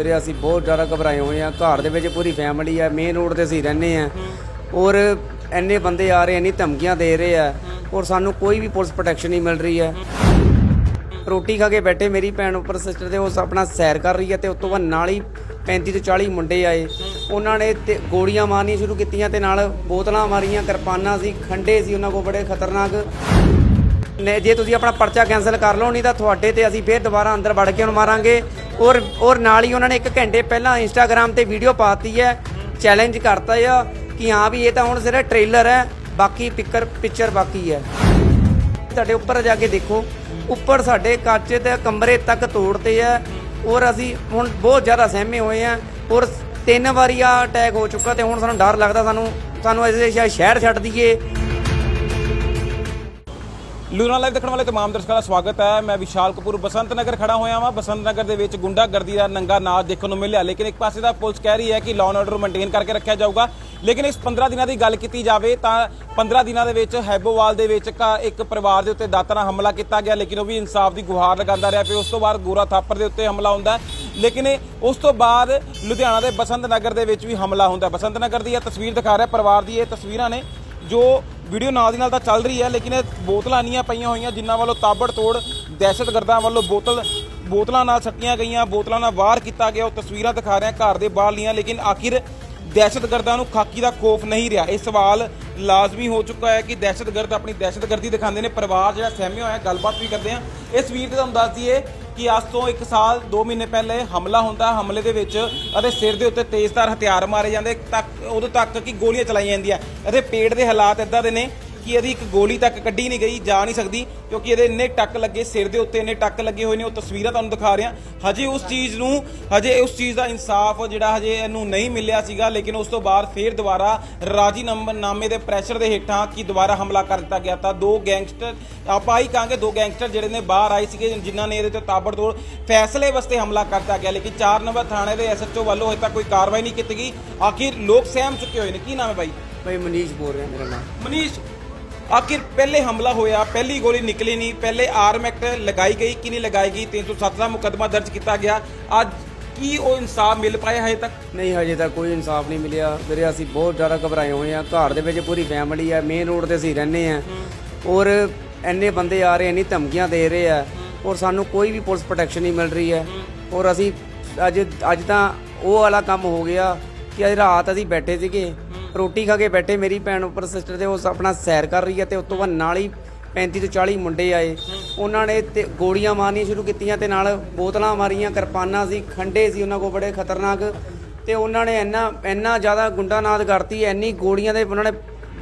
ਵੀਰੇ ਅਸੀਂ ਬਹੁਤ ਜ਼ਿਆਦਾ ਘਬਰਾਏ ਹੋਏ ਆ ਘਰ ਦੇ ਵਿੱਚ ਪੂਰੀ ਫੈਮਿਲੀ ਆ ਮੇਨ ਰੋਡ ਤੇ ਅਸੀਂ ਰਹਿੰਦੇ ਆ ਔਰ ਇੰਨੇ ਬੰਦੇ ਆ ਰਹੇ, ਇੰਨੀ ਧਮਕੀਆਂ ਦੇ ਰਹੇ ਆ। ਔਰ ਸਾਨੂੰ ਕੋਈ ਵੀ ਪੁਲਿਸ ਪ੍ਰੋਟੈਕਸ਼ਨ ਨਹੀਂ ਮਿਲ ਰਹੀ ਹੈ। ਰੋਟੀ ਖਾ ਕੇ ਬੈਠੇ ਮੇਰੀ ਭੈਣ ਉੱਪਰ ਸਿਸਟਰ ਦੇ ਉਸ ਆਪਣਾ ਸੈਰ ਕਰ ਰਹੀ ਹੈ ਤੇ ਉਸ ਤੋਂ ਬਾਅਦ ਨਾਲ ਹੀ 35 ਤੋਂ 40 ਮੁੰਡੇ ਆਏ। ਉਹਨਾਂ ਨੇ ਤੇ ਗੋਲੀਆਂ ਮਾਰਨੀਆਂ ਸ਼ੁਰੂ ਕੀਤੀਆਂ ਤੇ ਨਾਲ ਬੋਤਲਾਂ ਮਾਰੀਆਂ, ਕਿਰਪਾਨਾਂ ਸੀ, ਖੰਡੇ ਸੀ ਉਹਨਾਂ ਕੋਲ, ਬੜੇ ਖਤਰਨਾਕ। ਨੇ ਜੇ ਤੁਸੀਂ ਆਪਣਾ ਪਰਚਾ ਕੈਨਸਲ ਕਰ ਲਓ, ਨਹੀਂ ਤਾਂ ਤੁਹਾਡੇ ਤੇ ਅਸੀਂ ਫੇਰ ਦੁਬਾਰਾ ਅੰਦਰ ਵੜ ਕੇ ਹੁਣ ਮਾਰਾਂਗੇ। ਔਰ ਔਰ ਨਾਲ ਹੀ ਉਹਨਾਂ ਨੇ 1 ਘੰਟੇ ਪਹਿਲਾਂ ਇੰਸਟਾਗ੍ਰam ਤੇ ਵੀਡੀਓ ਪਾਤੀ ਹੈ ਚੈਲੰਜ ਕਰਤਾ ਆ ਕਿ ਹਾਂ ਵੀ ਇਹ ਤਾਂ ਹੁਣ ਸਿਰਫ ਟ੍ਰੇਲਰ ਹੈ, ਬਾਕੀ ਪਿਕਰ ਪਿਕਚਰ ਬਾਕੀ ਹੈ। ਤੁਹਾਡੇ ਉੱਪਰ ਜਾ ਕੇ ਦੇਖੋ, ਉੱਪਰ ਸਾਡੇ ਕੱਚ ਤੇ ਕਮਰੇ ਤੱਕ ਤੋੜਤੇ ਆ ਔਰ ਅਸੀਂ ਹੁਣ ਬਹੁਤ ਜ਼ਿਆਦਾ ਸਹਿਮੇ ਹੋਏ ਆ ਔਰ ਤਿੰਨ ਵਾਰੀ ਆ ਅਟੈਕ ਹੋ ਚੁੱਕਾ ਤੇ ਹੁਣ ਸਾਨੂੰ ਡਰ ਲੱਗਦਾ ਸਾਨੂੰ ਸਾਨੂੰ ਐਸੇ ਸ਼ਾਇਦ ਸ਼ਹਿਰ ਛੱਡ ਦਈਏ। ਲੁਧਿਆਣਾ ਲਾਈਵ ਦੇਖਣ ਵਾਲੇ ਤਮਾਮ ਦਰਸ਼ਕਾਂ ਦਾ ਸਵਾਗਤ ਹੈ। ਮੈਂ ਵਿਸ਼ਾਲ ਕਪੂਰ, ਬਸੰਤ ਨਗਰ ਖੜਾ ਹੋਇਆ ਹਾਂ ਬਸੰਤ ਨਗਰ ਦੇ ਵਿੱਚ ਗੁੰਡਾਗਰਦੀ ਦਾ ਨੰਗਾ ਨਾਚ ਦੇਖਣ ਨੂੰ ਮਿਲਿਆ। ਲੇਕਿਨ ਇੱਕ ਪਾਸੇ ਦਾ ਪੁਲਿਸ ਕਹਿ ਰਹੀ ਹੈ ਕਿ ਲਾਅ ਆਰਡਰ ਮੇਨਟੇਨ ਕਰਕੇ ਰੱਖਿਆ ਜਾਊਗਾ। ਲੇਕਿਨ ਇਸ 15 ਦਿਨਾਂ ਦੀ ਗੱਲ ਕੀਤੀ ਜਾਵੇ ਤਾਂ 15 ਦਿਨਾਂ ਦੇ ਵਿੱਚ ਹੈਬੋਵਾਲ ਦੇ ਵਿੱਚ ਘ- ਇੱਕ ਪਰਿਵਾਰ ਦੇ ਉੱਤੇ ਦਾਤਰ ਨਾਲ ਹਮਲਾ ਕੀਤਾ ਗਿਆ। ਲੇਕਿਨ ਉਹ ਵੀ ਇਨਸਾਫ ਦੀ ਗੁਹਾਰ ਲਗਾਉਂਦਾ ਰਿਹਾ। ਫਿਰ ਉਸ ਤੋਂ ਬਾਅਦ ਗੋਰਾ ਥਾਪਰ ਦੇ ਉੱਤੇ ਹਮਲਾ ਹੁੰਦਾ ਲੇਕਿਨ ਉਸ ਤੋਂ ਬਾਅਦ ਲੁਧਿਆਣਾ ਦੇ ਬਸੰਤ ਨਗਰ ਦੇ ਵਿੱਚ ਵੀ ਹਮਲਾ ਹੁੰਦਾ ਬਸੰਤ ਨਗਰ ਦੀ ਇਹ ਤਸਵੀਰ ਦਿਖਾ ਰਿਹਾ ਪਰਿਵਾਰ ਦੀ ਇਹ ਤਸਵੀਰਾਂ ਨੇ ਜੋ ਵੀਡੀਓ ਨਾਲ ਦੀ ਨਾਲ ਤਾਂ ਚੱਲ ਰਹੀ ਹੈ, ਲੇਕਿਨ ਇਹ ਬੋਤਲਾਂ ਨਹੀਂ ਪਈਆਂ ਹੋਈਆਂ, ਜਿਨ੍ਹਾਂ ਵੱਲੋਂ ਤਾਬੜ ਤੋੜ ਦਹਿਸ਼ਤਗਰਦਾਂ ਵੱਲੋਂ ਬੋਤਲ, ਬੋਤਲਾਂ ਨਾਲ ਸੱਟੀਆਂ ਗਈਆਂ, ਬੋਤਲਾਂ ਨਾਲ ਵਾਰ ਕੀਤਾ ਗਿਆ, ਉਹ ਤਸਵੀਰਾਂ ਦਿਖਾ ਰਿਹਾ ਘਰ ਦੇ ਬਾਹਰ ਲੀਆਂ ਲੇਕਿਨ ਆਖਿਰ ਦਹਿਸ਼ਤਗਰਦਾਂ ਨੂੰ ਖਾਕੀ ਦਾ ਖੋਫ ਨਹੀਂ ਰਿਹਾ। ਇਹ ਸਵਾਲ ਲਾਜ਼ਮੀ ਹੋ ਚੁੱਕਾ ਹੈ ਕਿ ਦਹਿਸ਼ਤਗਰਦ ਆਪਣੀ ਦਹਿਸ਼ਤਗਰਦੀ ਦਿਖਾਉਂਦੇ ਨੇ, ਪਰਿਵਾਰ ਜਿਹੜਾ ਸਹਿਮਿਆ ਹੋਇਆ ਗੱਲਬਾਤ ਵੀ ਕਰਦੇ ਆ ਇਸ ਵੀਰ ਤੇ ਤੁਹਾਨੂੰ ਦੱਸ ਦਈਏ ਕਿ ਅੱਜ ਤੋਂ 1 ਸਾਲ 2 ਮਹੀਨੇ ਪਹਿਲੇ ਹਮਲਾ ਹੁੰਦਾ ਹਮਲੇ ਦੇ ਵਿੱਚ ਅਤੇ ਸਿਰ ਦੇ ਉੱਤੇ ਤੇਜ਼ਧਾਰ ਹਥਿਆਰ ਮਾਰੇ ਜਾਂਦੇ, ਤੱਕ, ਉਦੋਂ ਤੱਕ ਕਿ ਗੋਲੀਆਂ ਚਲਾਈਆਂ ਜਾਂਦੀਆਂ। ਅਤੇ ਪੇਟ ਦੇ ਹਾਲਾਤ ਇਦਾਂ ਦੇ ਨੇ ਕਿ ਇਹਦੀ ਇੱਕ ਗੋਲੀ ਤੱਕ ਕੱਢੀ ਨਹੀਂ ਗਈ ਜਾ ਨਹੀਂ ਸਕਦੀ ਕਿਉਂਕਿ ਇਹਦੇ ਇੰਨੇ ਟੱਕ ਲੱਗੇ ਸਿਰ ਦੇ ਉੱਤੇ ਇੰਨੇ ਟੱਕ ਲੱਗੇ ਹੋਏ ਨੇ ਉਹ ਤਸਵੀਰਾਂ ਤੁਹਾਨੂੰ ਦਿਖਾ ਰਿਹਾ। ਹਜੇ ਉਸ ਚੀਜ਼ ਨੂੰ ਹਜੇ ਉਸ ਚੀਜ਼ ਦਾ ਇਨਸਾਫ ਜਿਹੜਾ ਹਜੇ ਇਹਨੂੰ ਨਹੀਂ ਮਿਲਿਆ ਸੀਗਾ ਲੇਕਿਨ ਉਸ ਤੋਂ ਬਾਅਦ ਫੇਰ ਦੁਬਾਰਾ ਰਾਜੀ ਨਾਮੇ ਦੇ ਪ੍ਰੈਸ਼ਰ ਦੇ ਹੇਠਾਂ ਕਿ ਦੁਬਾਰਾ ਹਮਲਾ ਕਰ ਦਿੱਤਾ ਗਿਆ ਤਾਂ ਦੋ ਗੈਂਗਸਟਰ ਆਪਾਂ ਹੀ ਕਹਾਂਗੇ ਦੋ ਗੈਂਗਸਟਰ ਜਿਹੜੇ ਨੇ ਬਾਹਰ ਆਏ ਸੀਗੇ ਜਿਨ੍ਹਾਂ ਨੇ ਇਹਦੇ ਤੇ ਤਾਬੜਤੋੜ ਫੈਸਲੇ ਵਾਸਤੇ ਹਮਲਾ ਕਰਤਾ ਗਿਆ ਲੇਕਿਨ 4 ਨੰਬਰ ਥਾਣੇ ਦੇ ਐਸਐਚਓ ਵੱਲੋਂ ਹਜੇ ਤੱਕ ਕੋਈ ਕਾਰਵਾਈ ਨਹੀਂ ਕੀਤੀ ਗਈ। ਆਖਿਰ ਲੋਕ ਸਹਿਮ ਚੁੱਕੇ ਹੋਏ ਨੇ ਕੀ ਨਾਮ ਹੈ ਬਾਈ? ਭਾਈ ਮਨੀਸ਼ ਬੋਲ ਰਿਹਾ ਮੇਰਾ ਨਾਮ। ਮਨੀਸ਼ ਆਖਿਰ ਪਹਿਲੇ ਹਮਲਾ ਹੋਇਆ, ਪਹਿਲੀ ਗੋਲੀ ਨਿਕਲੀ ਨਹੀਂ, ਪਹਿਲੇ ਆਰਮ ਐਕਟ ਲਗਾਈ ਗਈ ਕਿ ਨਹੀਂ ਲਗਾਈ ਗਈ 307 ਦਾ ਮੁਕੱਦਮਾ ਦਰਜ ਕੀਤਾ ਗਿਆ। ਅੱਜ ਕੀ ਉਹ ਇਨਸਾਫ ਮਿਲ ਪਾਇਆ ਹਜੇ ਤੱਕ? ਨਹੀਂ, ਹਜੇ ਤੱਕ ਕੋਈ ਇਨਸਾਫ ਨਹੀਂ ਮਿਲਿਆ। ਵੀਰੇ, ਅਸੀਂ ਬਹੁਤ ਜ਼ਿਆਦਾ ਘਬਰਾਏ ਹੋਏ ਆ ਘਰ ਦੇ ਵਿੱਚ ਪੂਰੀ ਫੈਮਿਲੀ ਆ ਮੇਨ ਰੋਡ ਤੇ ਅਸੀਂ ਰਹਿੰਦੇ ਆ ਔਰ ਇੰਨੇ ਬੰਦੇ ਆ ਰਹੇ, ਇੰਨੀ ਧਮਕੀਆਂ ਦੇ ਰਹੇ ਆ। ਔਰ ਸਾਨੂੰ ਕੋਈ ਵੀ ਪੁਲਿਸ ਪ੍ਰੋਟੈਕਸ਼ਨ ਨਹੀਂ ਮਿਲ ਰਹੀ ਹੈ। ਔਰ ਅਸੀਂ ਅੱਜ ਅੱਜ ਤਾਂ ਉਹ ਵਾਲਾ ਕੰਮ ਹੋ ਗਿਆ ਕਿ ਅੱਜ ਰਾਤ ਅਸੀਂ ਬੈਠੇ ਸੀਗੇ। ਰੋਟੀ ਖਾ ਕੇ ਬੈਠੇ, ਮੇਰੀ ਭੈਣ ਉੱਪਰ ਸਿਸਟਰ ਦੇ ਉਸ ਆਪਣਾ ਸੈਰ ਕਰ ਰਹੀ ਹੈ ਤੇ ਉਸ ਤੋਂ ਬਾਅਦ ਨਾਲ ਹੀ 35 ਤੋਂ 40 ਮੁੰਡੇ ਆਏ। ਉਹਨਾਂ ਨੇ ਤੇ ਗੋਲੀਆਂ ਮਾਰਨੀਆਂ ਸ਼ੁਰੂ ਕੀਤੀਆਂ ਤੇ ਨਾਲ ਬੋਤਲਾਂ ਮਾਰੀਆਂ, ਕਿਰਪਾਨਾਂ ਸੀ, ਖੰਡੇ ਸੀ ਉਹਨਾਂ ਕੋਲ ਬੜੇ ਖਤਰਨਾਕ ਤੇ ਉਹਨਾਂ ਨੇ ਇੰਨਾ ਇੰਨਾ ਜ਼ਿਆਦਾ ਗੁੰਡਾਨਾਦ ਕਰਤੀ, ਇੰਨੀ ਗੋਲੀਆਂ ਦੇ ਉਹਨਾਂ ਨੇ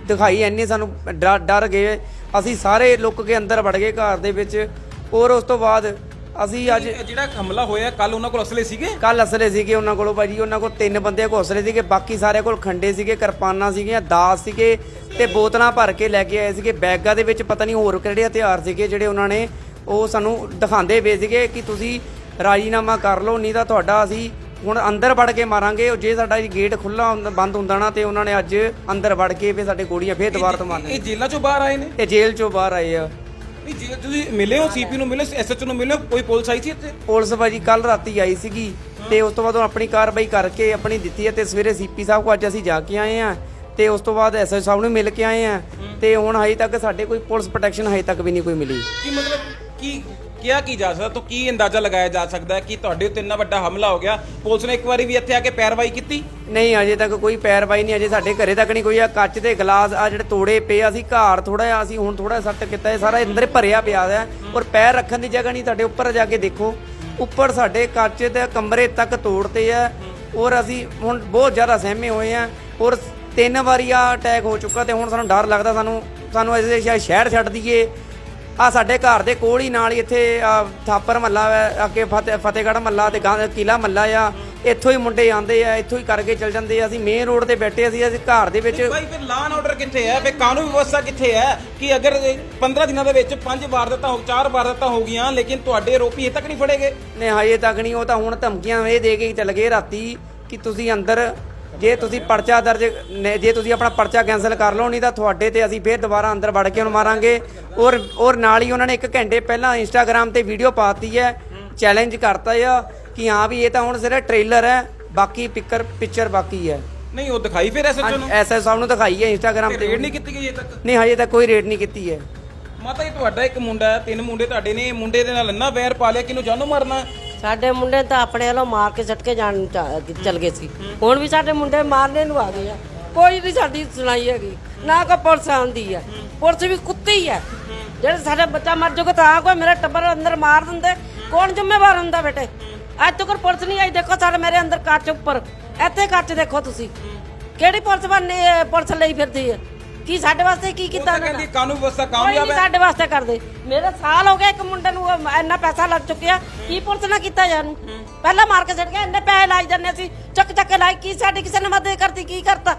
ਦਿਖਾਈ, ਇੰਨੀ ਸਾਨੂੰ ਡਰ ਡਰ ਗਏ। ਅਸੀਂ ਸਾਰੇ ਲੁੱਕ ਕੇ ਅੰਦਰ ਵੜ ਗਏ ਘਰ ਦੇ ਵਿੱਚ। ਔਰ ਉਸ ਤੋਂ ਬਾਅਦ ਅਸੀਂ ਅੱਜ ਜਿਹੜਾ ਹਮਲਾ ਹੋਇਆ ਕੱਲ ਉਹਨਾਂ ਕੋਲ ਅਸਲੇ ਸੀਗੇ? ਕੱਲ ਅਸਲੇ ਸੀਗੇ ਉਹਨਾਂ ਕੋਲੋਂ ਭਾਜੀ। ਉਹਨਾਂ ਕੋਲ ਤਿੰਨ ਬੰਦੇ ਘੋਸਲੇ ਸੀਗੇ ਬਾਕੀ ਸਾਰੇ ਕੋਲ ਖੰਡੇ ਸੀਗੇ ਕਿਰਪਾਨਾਂ ਸੀਗੀਆਂ ਦਾਸ ਸੀਗੇ ਤੇ ਬੋਤਲਾਂ ਭਰ ਕੇ ਲੈ ਕੇ ਆਏ ਸੀਗੇ। ਬੈਗਾਂ ਦੇ ਵਿੱਚ ਪਤਾ ਨਹੀਂ ਹੋਰ ਕਿਹੜੇ ਹਥਿਆਰ ਸੀਗੇ ਜਿਹੜੇ ਉਹਨਾਂ ਨੇ ਉਹ ਸਾਨੂੰ ਦਿਖਾਉਂਦੇ ਵੇ ਸੀਗੇ ਕਿ ਤੁਸੀਂ ਰਾਜੀਨਾਮਾ ਕਰ ਲਓ ਨਹੀਂ ਤਾਂ ਤੁਹਾਡਾ ਅਸੀਂ ਹੁਣ ਅੰਦਰ ਵੜ ਕੇ ਮਾਰਾਂਗੇ। ਉਹ ਜੇ ਸਾਡਾ ਗੇਟ ਖੁੱਲਾ ਬੰਦ ਹੁੰਦਾ ਨਾ ਤੇ ਉਹਨਾਂ ਨੇ ਅੱਜ ਅੰਦਰ ਵੜ ਕੇ ਵੀ ਸਾਡੇ ਗੋਲੀਆਂ ਫੇਰ ਦੁਬਾਰਾ ਤੋਂ ਮਾਰਨੀਆਂ। ਇਹ ਜੇਲ੍ਹਾਂ ਚੋਂ ਬਾਹਰ ਆਏ ਨੇ? ਇਹ ਜੇਲ੍ਹ ਚੋਂ ਬਾਹਰ ਆਏ ਆ। ਨਹੀਂ ਜੇ ਤੁਸੀਂ ਮਿਲੇ ਹੋ ਸੀਪੀ ਨੂੰ ਮਿਲੇ ਐਸਐਚਓ ਨੂੰ ਮਿਲੇ ਹੋ? ਕੋਈ ਪੁਲਿਸ ਆਈ ਸੀ ਇੱਥੇ? ਪੁਲਿਸ ਭਾਜੀ ਕੱਲ ਰਾਤੀ ਆਈ ਸੀਗੀ ਤੇ ਉਸ ਤੋਂ ਬਾਅਦ ਉਹ ਆਪਣੀ ਕਾਰਵਾਈ ਕਰਕੇ ਆਪਣੀ ਦਿੱਤੀ ਹੈ ਤੇ ਸਵੇਰੇ ਸੀਪੀ ਸਾਹਿਬ ਕੋ ਅੱਜ ਅਸੀਂ ਜਾ ਕੇ ਆਏ ਆ ਤੇ ਉਸ ਤੋਂ ਬਾਅਦ ਐਸਐਸ ਸਾਹਿਬ ਨੂੰ ਮਿਲ ਕੇ ਆਏ ਆ ਤੇ ਹੁਣ ਹਜੇ ਤੱਕ ਸਾਡੇ ਕੋਈ ਪੁਲਿਸ ਪ੍ਰੋਟੈਕਸ਼ਨ ਹਜੇ ਤੱਕ ਵੀ ਨਹੀਂ ਕੋਈ ਮਿਲੀ। ਕੀ ਮਤਲਬ ਕੀ ਕਿਹਾ ਕੀ ਜਾ ਸਕਦਾ? ਤੋਂ ਕੀ ਅੰਦਾਜ਼ਾ ਲਗਾਇਆ ਜਾ ਸਕਦਾ ਹੈ ਕਿ ਤੁਹਾਡੇ ਉੱਤੇ ਇੰਨਾ ਵੱਡਾ ਹਮਲਾ ਹੋ ਗਿਆ? ਪੁਲਿਸ ਨੇ ਇੱਕ ਵਾਰੀ ਵੀ ਇੱਥੇ ਆ ਕੇ ਪੈਰਵਾਈ ਕੀਤੀ? ਨਹੀਂ ਅਜੇ ਤੱਕ ਕੋਈ ਪੈਰਵਾਈ ਨਹੀਂ ਅਜੇ ਸਾਡੇ ਘਰੇ ਤੱਕ ਨਹੀਂ ਕੋਈ ਆ। ਕੱਚ ਦੇ ਗਲਾਸ ਆ ਜਿਹੜੇ ਤੋੜੇ ਪਏ ਆ, ਅਸੀਂ ਘਰ ਥੋੜਾ ਜਿਹਾ ਅਸੀਂ ਹੁਣ ਥੋੜਾ ਸੱਟ ਕੀਤਾ ਇਹ ਸਾਰਾ ਅੰਦਰ ਭਰਿਆ ਪਿਆ ਹੈ ਔਰ ਪੈਰ ਰੱਖਣ ਦੀ ਜਗ੍ਹਾ ਨਹੀਂ ਤੁਹਾਡੇ ਉੱਪਰ ਜਾ ਕੇ ਦੇਖੋ। ਉੱਪਰ ਸਾਡੇ ਕੱਚ ਦੇ ਕਮਰੇ ਤੱਕ ਤੋੜਤੇ ਆ। ਔਰ ਅਸੀਂ ਹੁਣ ਬਹੁਤ ਜ਼ਿਆਦਾ ਸਹਿਮੇ ਹੋਏ ਆ। ਔਰ ਤਿੰਨ ਵਾਰੀ ਆ ਅਟੈਕ ਹੋ ਚੁੱਕਾ ਤੇ ਹੁਣ ਸਾਨੂੰ ਡਰ ਲੱਗਦਾ ਸਾਨੂੰ ਸਾਨੂੰ ਐਸੇ ਸ਼ਾਇਦ ਸ਼ਹਿਰ ਛੱਡ ਦਈਏ। ਆ ਸਾਡੇ ਘਰ ਦੇ ਕੋਲ ਹੀ ਨਾਲ ਹੀ ਇੱਥੇ ਆਹ, ਥਾਪਰ ਮੱਲਾ ਅੱਗੇ ਫਤਿਹ ਫਤਿਹਗੜ੍ਹ ਮੱਲਾ ਤੇ ਗਾਂ ਕਿਲਾ ਮੱਲਾ ਆ। ਇੱਥੋਂ ਹੀ ਮੁੰਡੇ ਆਉਂਦੇ ਆ ਇੱਥੋਂ ਹੀ ਕਰਕੇ ਚੱਲ ਜਾਂਦੇ ਆ। ਅਸੀਂ ਮੇਨ ਰੋਡ ਤੇ ਬੈਠੇ ਅਸੀਂ ਅਸੀਂ ਘਰ ਦੇ ਵਿੱਚ ਭਾਈ ਫਿਰ ਲਾਅ ਆਰਡਰ ਕਿੱਥੇ ਹੈ ਫਿਰ ਕਾਨੂੰਨ ਵਿਵਸਥਾ ਕਿੱਥੇ ਹੈ ਕਿ ਅਗਰ ਇਹ 15 ਦਿਨਾਂ ਦੇ ਵਿੱਚ ਪੰਜ ਵਾਰਦਾਤਾਂ ਹੋ ਚਾਰ ਵਾਰਦਾਤਾਂ ਹੋ ਗਈਆਂ ਲੇਕਿਨ ਤੁਹਾਡੇ ਆਰੋਪੀ ਇਹ ਤੱਕ ਨਹੀਂ ਫੜੇਗੇ ਨੇ ਹਜੇ ਤੱਕ ਨਹੀਂ ਉਹ ਤਾਂ ਹੁਣ ਧਮਕੀਆਂ ਇਹ ਦੇ ਕੇ ਹੀ ਚੱਲ ਗਏ ਰਾਤੀ ਕਿ ਤੁਸੀਂ ਅੰਦਰ ਜੇ ਤੁਸੀਂ ਪਰਚਾ ਦਰਜ ਨੇ- ਜੇ ਤੁਸੀਂ ਆਪਣਾ ਪਰਚਾ ਕੈਨਸਲ ਕਰ ਲਓ ਨਹੀਂ ਤਾਂ ਤੁਹਾਡੇ ਤੇ ਅਸੀਂ ਫੇਰ ਦੁਬਾਰਾ ਅੰਦਰ ਵੜ ਕੇ ਉਹਨੂੰ ਮਾਰਾਂਗੇ। ਔਰ ਔਰ ਨਾਲ ਹੀ ਉਹਨਾਂ ਨੇ 1 ਘੰਟੇ ਪਹਿਲਾਂ ਇੰਸਟਾਗ੍ਰam ਤੇ ਵੀਡੀਓ ਪਾਤੀ ਹੈ ਚੈਲੰਜ ਕਰਤਾ ਆ ਕਿ ਹਾਂ ਵੀ ਇਹ ਤਾਂ ਹੁਣ ਸਿਰਫ ਟ੍ਰੇਲਰ ਹੈ ਬਾਕੀ ਪਿਕਰ ਪਿਕਚਰ ਬਾਕੀ ਹੈ। ਨਹੀਂ ਉਹ ਦਿਖਾਈ ਫਿਰ ਐਸਐਚਓ ਨੂੰ? ਐਸਐਸ ਸਾਹਿਬ ਨੂੰ ਦਿਖਾਈ ਹੈ ਇੰਸਟਾਗ੍ਰam ਤੇ ਤੇ ਰੇਡ ਨਹੀਂ ਕੀਤੀ ਗਈ ਅਜੇ ਤੱਕ? ਨਹੀਂ ਹਜੇ ਤੱਕ ਕੋਈ ਰੇਟ ਨਹੀਂ ਕੀਤੀ ਹੈ। ਮਾਤਾ ਜੀ ਤੁਹਾਡਾ ਇੱਕ ਮੁੰਡਾ ਹੈ ਤਿੰਨ ਮੁੰਡੇ ਤੁਹਾਡੇ ਨੇ ਮੁੰਡੇ ਦੇ ਨਾਲ ਇੰਨਾ ਵੈਰ ਪਾ ਲਿਆ ਕਿ ਇਹਨੂੰ ਜਾਨੋਂ ਮਾਰਨਾ? ਸਾਡੇ ਮੁੰਡੇ ਤਾਂ ਆਪਣੇ ਵੱਲੋਂ ਮਾਰ ਕੇ ਸੱਟ ਕੇ ਜਾਣ ਨੂੰ ਚਾ- ਚੱਲ ਗਏ ਸੀ। ਹੁਣ ਵੀ ਸਾਡੇ ਮੁੰਡੇ ਮਾਰਨੇ ਨੂੰ ਆ ਗਏ ਆ। ਕੋਈ ਨਹੀਂ ਸਾਡੀ ਸੁਣਾਈ ਹੈਗੀ, ਨਾ ਕੋ ਪੁਲਿਸ ਆਉਂਦੀ ਹੈ ਪੁਲਿਸ ਵੀ ਕੁੱਤੀ ਆ। ਜਿਹੜੇ ਸਾਡਾ ਬੱਚਾ ਮਰ ਜਾਊਗਾ ਤਾਂ ਕੋਈ ਮੇਰਾ ਟੱਬਰ ਅੰਦਰ ਮਾਰ ਦਿੰਦੇ। ਕੌਣ ਜ਼ਿੰਮੇਵਾਰ ਹੁੰਦਾ ਬੇਟੇ? ਅੱਜ ਤੱਕ ਪੁਲਿਸ ਨਹੀਂ ਆਈ। ਦੇਖੋ ਸਾਡੇ ਮੇਰੇ ਅੰਦਰ ਕੱਚ ਉੱਪਰ। ਇੱਥੇ ਕੱਚ ਦੇਖੋ ਤੁਸੀਂ। ਕਿਹੜੀ ਪੁਲਿਸ ਬੰਨੇ ਪੁਲਿਸ ਲਈ ਫਿਰਦੀ ਹੈ? ਕੀ ਸਾਡੇ ਵਾਸਤੇ ਕੀ ਕੀਤਾ ਉਹਨਾਂ ਕਹਿੰਦੀ? ਕਾਨੂੰਨ ਵਿਵਸਥਾ ਕੋਈ ਕਾਮਯਾਬ ਨਹੀਂ ਹੈ। ਸਾਡੇ ਵਾਸਤੇ ਕਰਦੇ। ਮੇਰੇ ਸਾਲ ਹੋ ਗਏ ਇੱਕ ਮੁੰਡੇ ਨੂੰ ਉਹ ਇੰਨਾ ਪੈਸਾ ਲੱਗ ਚੁੱਕਿਆ। ਕੀ ਪੁਲਿਸ ਨਾ ਕੀਤਾ ਜਾਨੂੰ ਪਹਿਲਾਂ ਮਾਰ ਕੇ ਛੱਡ ਗਿਆ ਇੰਨੇ ਪੈਸੇ ਲਾਈ ਜਾਂਦੇ ਸੀ। ਚੱਕ ਚੱਕ ਕੇ ਲਾਈ ਕੀ ਸਾਡੀ ਕਿਸੇ ਨੇ ਮਦਦ ਕਰਤੀ ਕੀ ਕਰਤਾ?